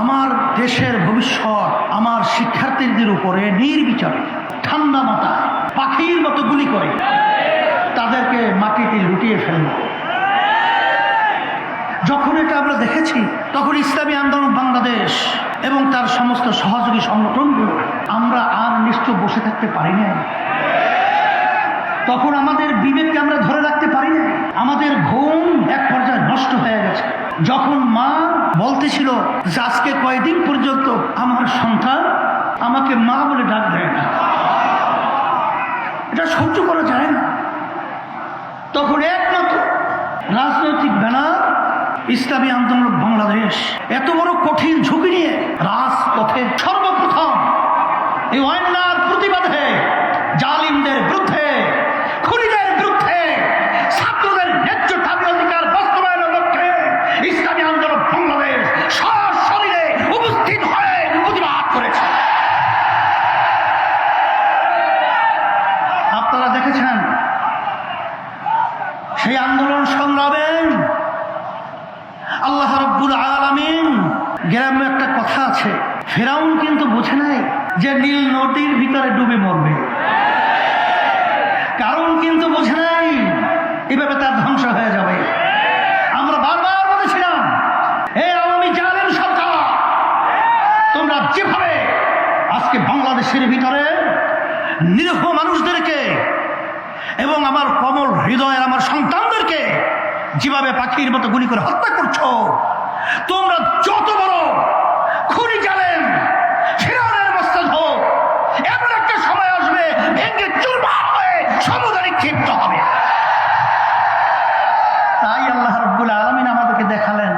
আমার দেশের ভবিষ্যৎ আমার শিক্ষার্থীদের উপরে নির্বিচারে, ঠান্ডা মাথায়, পাখির মতো গুলি করে, তাদেরকে মাটিতে লুটিয়ে ফেলল যখন এটা আমরা দেখেছি, তখন ইসলামী আন্দোলন বাংলাদেশ এবং তার সমস্ত সহযোগী সংগঠনগুলো, আমরা আর নিশ্চয় বসে থাকতে পারি না তখন আমাদের বিবেককে আমরা ধরে রাখতে পারি না আমাদের ঘুম এক পর্যায়ে নষ্ট হয়ে গেছে। যখন মা বলতেছিল যে আজকে কয়দিন পর্যন্ত আমার সন্তান আমাকে মা বলে ডাক দেয় না? এটা সহ্য করা যায় না। তখন একমাত্র রাজনৈতিক ব্যানার ইসলামী আন্দোলন বাংলাদেশ। এত বড় কঠিন ঝুঁকি নিয়ে রাজপথে সর্বপ্রথম এই অন্যার প্রতিবাদে জালিমদের বিরুদ্ধে খুনিদের বিরুদ্ধে, ছাত্রদের ন্যায্য দাবি অধিকার বাস্তবায়নের লক্ষ্যে ইসলামী আন্দোলন বাংলাদেশ সশরীরে উপস্থিত হয়ে প্রতিবাদ করেছে। আপনারা দেখেছেন, সেই আন্দোলন সংগ্রামে আল্লাহ রব্বুল আলামিন গ্রামে একটা কথা আছে, ফেরাউন কিন্তু বুঝে নাই যে নীল নদীর ভিতরে ডুবে মরবে। কারণ কিন্তু বুঝে নাই। এভাবে তার ধ্বংস হয়ে যাবে। আমরা বারবার বলেছিলাম, হে আওয়ামী জালেম সরকার, তোমরা যেভাবে আজকে বাংলাদেশের ভিতরে নিরীহ মানুষদেরকে এবং আমার কমল হৃদয়ের আমার সন্তানদেরকে যেভাবে পাখির মতো গুলি করে হত্যা করছ, তোমরা যত বড় সমুদ্রে হবে। তাই আল্লাহ রব্বুল আলমিন আমাদেরকে দেখালেন।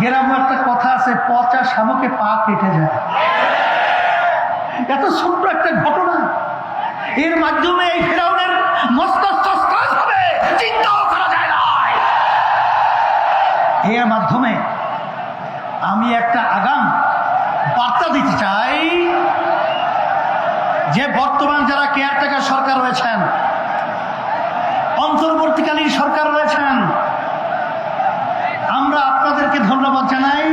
গ্রামে একটা কথা আছে, পচা শামুকে পা কেটে যায় এত ছোট্ট একটা ঘটনা। এর মাধ্যমে এই ফেরাউনের মস্তিষ্ক মাধ্যমে আমি একটা আগাম যে বর্তমান যারা কেয়ারটেকার সরকার রয়েছেন, অন্তর্বর্তীকালীন সরকার রয়েছেন, আমরা আপনাদেরকে ধন্যবাদ জানাই।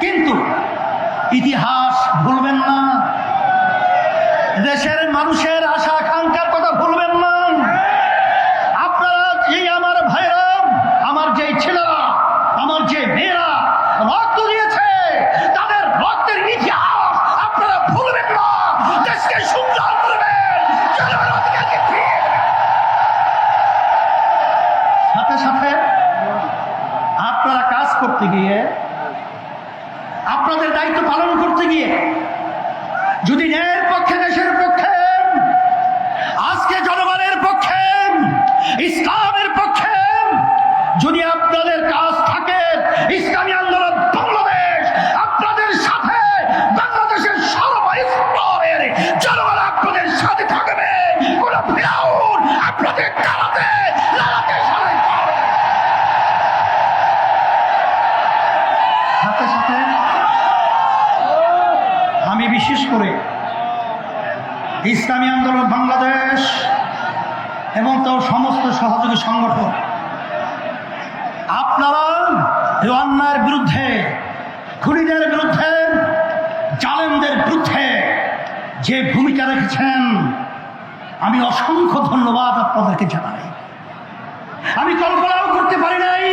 কিন্তু ইতিহাস ভুলবেন না। দেশের মানুষের আশা আকাঙ্ক্ষার কথা ভুলবেন না। দায়িত্ব পালন করতে গিয়ে, যদি ন্যায়ের পক্ষে, দেশের পক্ষে, আজকে জনগণের পক্ষে, ইসলামের পক্ষে, যদি আপনাদের কাজ থাকে, ইসলামী আন্দোলন বাংলাদেশ, আপনাদের সাথে বাংলাদেশের সর্বস্তরের জনগণ আপনাদের সাথে থাকবে। কোন ফিরাউন আপনাদের কারাতে সরাই পাবে বিশেষ করে ইসলামী আন্দোলন বাংলাদেশ এবং তার সমস্ত সহযোগী সংগঠন। আপনারা অন্যায়ের বিরুদ্ধে, খুনিদের বিরুদ্ধে, জালেমদের বিরুদ্ধে যে ভূমিকা রেখেছেন, আমি অসংখ্য ধন্যবাদ আপনাদেরকে জানাই। আমি কল্পনাও করতে পারি নাই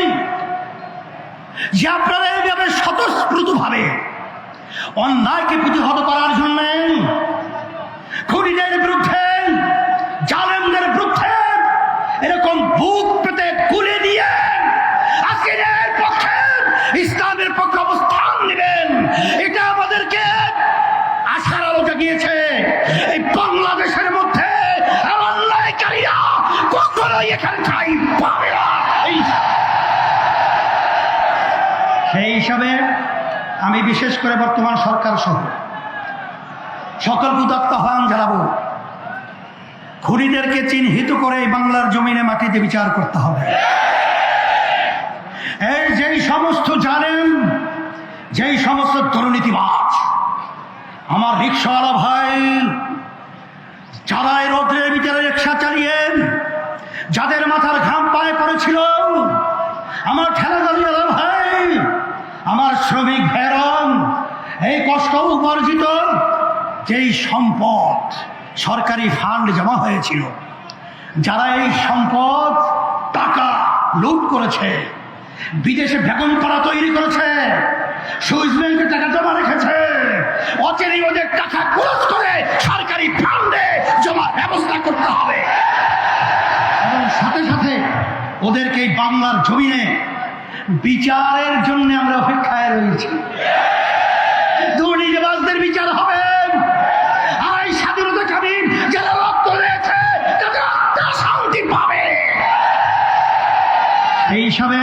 যে আপনারা এইভাবে স্বতঃস্ফূর্তভাবে অন্যায়কে প্রতিহত করার জন্য খুনিদের বিরুদ্ধে, জালেমদের বিরুদ্ধে এরকম বুক পেতে কুলে দিয়ে আজকে পক্ষে ইসলামের পক্ষে অবস্থান নেবেন। এটা আমাদেরকে আশার আলো জাগিয়েছে এই বাংলাদেশের মধ্যে অন্যায়কারীরা কখনোই এখানে ঠাই পাবে না। সেই হিসাবে আমি বিশেষ করে বর্তমান সরকার সহ সকল উদাত্ত আহ্বান জানাব খুনিদেরকে চিহ্নিত করে বাংলার জমিনে মাটিতে বিচার করতে হবে। এই যেই সমস্ত জানেন যেই সমস্ত দুর্নীতিবাজ, আমার রিক্সাওয়ালা ভাই, যারা এই রোদ্রের ভিতরে রিক্সা চালিয়ে যাদের মাথার ঘাম পায়ে পড়েছিল, আমার ঠেলা দাঁড়িয়ে ভাই কষ্ট উপার্জিত যেই সম্পদ সরকারি ফান্ড জমা হয়েছিল, যারা এই সম্পদ টাকা লুট করেছে, বিদেশে বেগম পাড়া তৈরি করেছে, সুইস ব্যাংকে টাকা জমা রেখেছে, অচেরি ওদের টাকা খরচ করে সরকারি ফান্ডে জমা ব্যবস্থা করতে হবে। এবং সাথে সাথে ওদেরকে এই বাংলার জমিনে বিচারের জন্য আমরা অপেক্ষায় রয়েছি। হিসাবে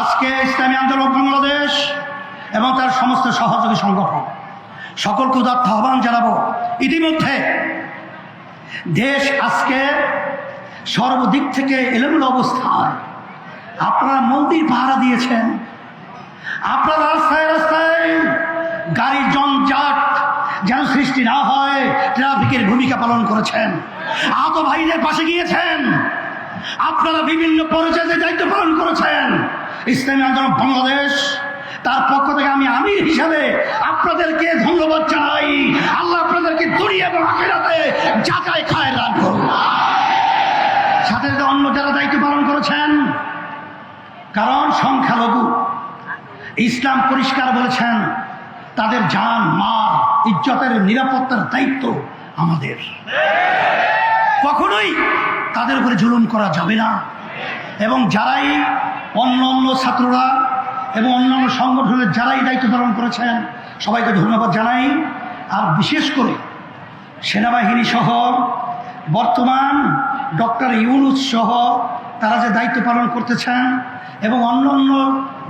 আজকে ইসলামী আন্দোলন বাংলাদেশ এবং তার সমস্ত সহযোগী সংগঠন। সকলকে উদাত্ত আহ্বান জানাব। ইতিমধ্যে দেশ আজকে সর্বদিক থেকে এলোমেলো অবস্থায় আপনারা মন্দির পাহারা দিয়েছেন। আপনারা রাস্তায় রাস্তায় গাড়ির জঞ্জাট যেন সৃষ্টি না হয়, ট্রাফিকের ভূমিকা পালন করেছেন। আহত ভাইদের পাশে গিয়েছেন। আপনারা বিভিন্ন পর্যায়ে দায়িত্ব পালন করেছেন। ইসলামী আন্দোলন বাংলাদেশ, তার পক্ষ থেকে আমি আমির হিসাবে আপনাদেরকে ধন্যবাদ জানাই। আল্লাহ আপনাদেরকে দুনিয়া এবং আখেরাতে যাচাই খায় দান করুন। সাথে সাথে অন্য যারা দায়িত্ব পালন করেছেন, কারণ সংখ্যালঘু, ইসলাম পরিষ্কার বলেছেন, তাদের জান মা ইজ্জতের নিরাপত্তার দায়িত্ব আমাদের। কখনোই তাদের উপরে জুলুম করা যাবে না। এবং যারাই অন্য অন্য ছাত্ররা এবং অন্যান্য সংগঠনের যারাই দায়িত্ব পালন করেছেন, সবাইকে ধন্যবাদ জানাই। আর বিশেষ করে সেনাবাহিনী সহ বর্তমান ডক্টর ইউনুস সহ তারা যে দায়িত্ব পালন করতেছেন এবং অন্য অন্য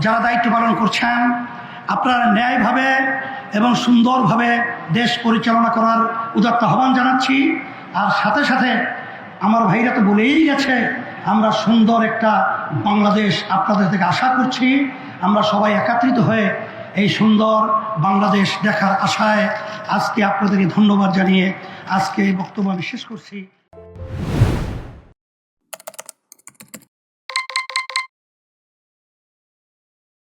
যারা দায়িত্ব পালন করছেন, আপনারা ন্যায়ভাবে এবং সুন্দরভাবে দেশ পরিচালনা করার উদাত্ত আহ্বান জানাচ্ছি। আর সাথে সাথে আমার ভাইরা তো বলেই গেছে, আমরা সুন্দর একটা বাংলাদেশ আপনাদের থেকে আশা করছি। আমরা সবাই একাত্রিত হয়ে এই সুন্দর বাংলাদেশ দেখার আশায় আজকে আপনাদেরকে ধন্যবাদ জানিয়ে আজকে এই বক্তব্য আমি শেষ করছি।